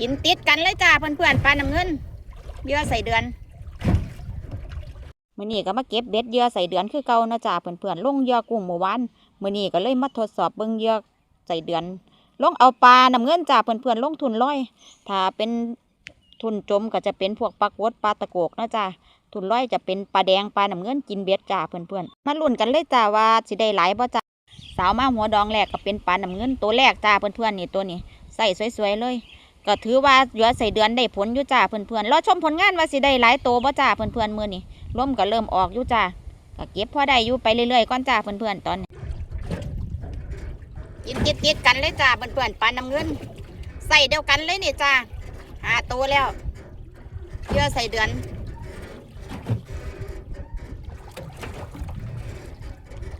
กินติดกันเลยจ้าเพื่อนๆปลาน้ำเงินเยื่อใส่เดือนมื้อนี้ก็มาเก็บเบ็ดเยื่อใส่เดือนคือเก่านะจ้าเพื่อนๆลงเยื่อกุ้งเมื่อวานมื้อนี้ก็เลยมาทดสอบเบิ่งเยื่อใส่เดือน ลงเอาปลาน้ำเงินจ้าเพื่อนๆลงทุนร้อย ถ้าเป็นทุนจมก็จะเป็นพวกปลากดปลาตะโกกนะจ้าทุนร้อยจะเป็นปลาแดงปลาน้ำเงินกินเบ็ดจ้าเพื่อนๆมาลุ้นกันเลยจ้าว่าสิได้หลายบ่จ้าสาวมาหัวดองแรกก็เป็นปลาน้ำเงินตัวแรกจ้าเพื่อนๆนี่ตัวนี้ใส่สวยๆเลย ก็ถือว่าเหลือใส่เดือนได้ผลอยู่จ้าเพื่อนๆรอชมผลงานว่าสิได้หลายโตบ่จ้าเพื่อนๆมื้อนี้ลมก็เริ่มออกอยู่จ้าก็เก็บพอได้อยู่ไปเรื่อยๆก่อนจ้าเพื่อนๆตอนนี้กินติดๆกันเลยจ้าเพื่อนๆปลาน้ำเงินใส่เดียวกันเลยนี่จ้าหาโตแล้วเยื่อใส่เดือน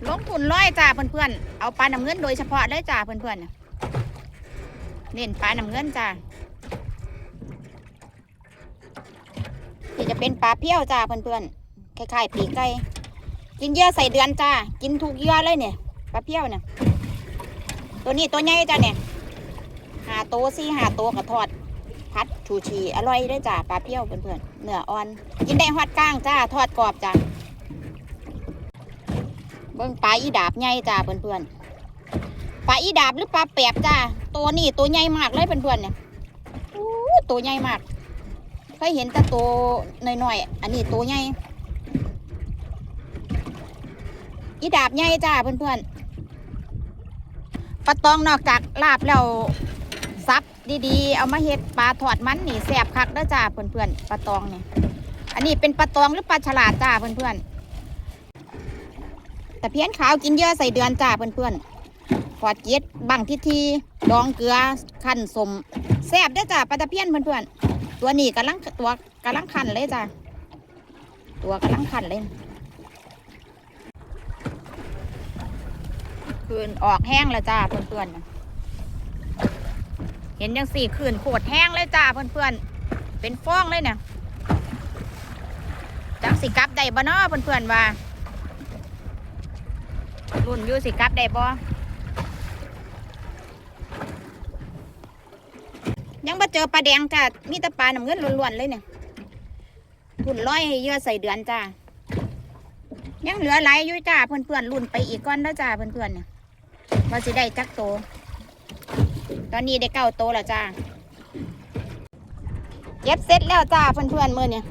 ลงทุนร้อยจ้าเพื่อนๆเอาปลาน้ำเงินโดยเฉพาะเลยจ้าเพื่อนๆน่ะ เน้นปลาน้ำเงินจ้านี่จะเป็นปลาเพี้ยวจ้าเพื่อนๆคล้ายๆปีกไก่กินเยื่อใส่เดือนจ้ากินถูกเยื่อเลยเนี่ยปลาเพี้ยวเนี่ยตัวนี้ตัวใหญ่จ้าเนี่ยหาโตซี่หาโตกับทอดพัดชูชีอร่อยด้วยจ้าปลาเพี้ยวเพื่อนๆเนื้ออ่อน กินได้ฮอดก้างจ้าทอดกรอบจ้าเบิ่งปลาอีดาบใหญ่จ้าเพื่อนๆ ปลาอีดาบหรือปลาแปบจ้าตัวนี้ตัวใหญ่มากเลยเพื่อนๆเนี่ยอู้ตัวใหญ่มากเคยเห็นแต่ตัวน้อยๆอันนี้ตัวใหญ่อีดาบใหญ่จ้าเพื่อนๆปลาตองนอกจากลาบแล้วซับดีๆ เอามาเฮ็ดปลาทอดมันนี่แสบคักเด้อจ้าเพื่อนๆปลาตองนี่อันนี้เป็นปลาตองหรือปลาฉลาดจ้าเพื่อนๆแต่เพี้ยนขาวกินเยอะใส่เดือนจ้าเพื่อนๆ ฟอดเจ็ดบังทิทีดองเกลือขั้นสมแซ่บได้จ้าปลาตะเพียนเพื่อนๆ ตัวนี้กำลังตัวกำลังคันเลยจ้าตัวกำลังคันเลยคืนออกแห้งแล้วจ้าเพื่อนๆน่ะเห็นยังสี่คืนโคตรแห้งเลยจ้าเพื่อนๆ เป็นฟองเลยเนี่ยจังสิกับได้บ่เนาะเพื่อนๆว่ารุ่นยูสิกับได้บ่ ยังมาเจอปลาแดงจ้ามีแต่ปลาหน้ำเงินล้วนๆเลยเนี่ยรุ่นร้อยเยอะใส่เดือนจ้ายังเหลือหลายอยู่จ้าเพื่อนๆรุ่นไปอีกก้อนแล้วจ้าเพื่อนๆเนี่ยว่าสิได้จักโต ตอนนี้ได้เก้าโตแล้วจ้าเก็บเสร็จแล้วจ้าเพื่อนๆมือเนี่ย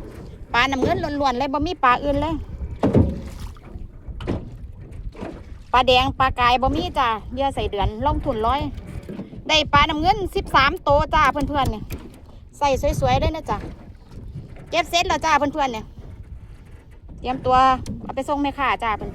ปลาหน้ำเงินล้วนๆเลยบ่มีปลาอื่นเลยปลาแดงปลากายบ่มีจ้าเยอะใส่เดือนลงทุนร้อย ได้ปลาน้ำเงินสิบสามโตวจ้าเพื่อนๆเนี่ยใส่สวยๆเลยนะจ้ะเก็บเสร็ตแล้วจ้าเพื่อนๆเนี่ยเตรียมตัวเอาไปส่งแม่ค้าจ้าเพื่อนๆ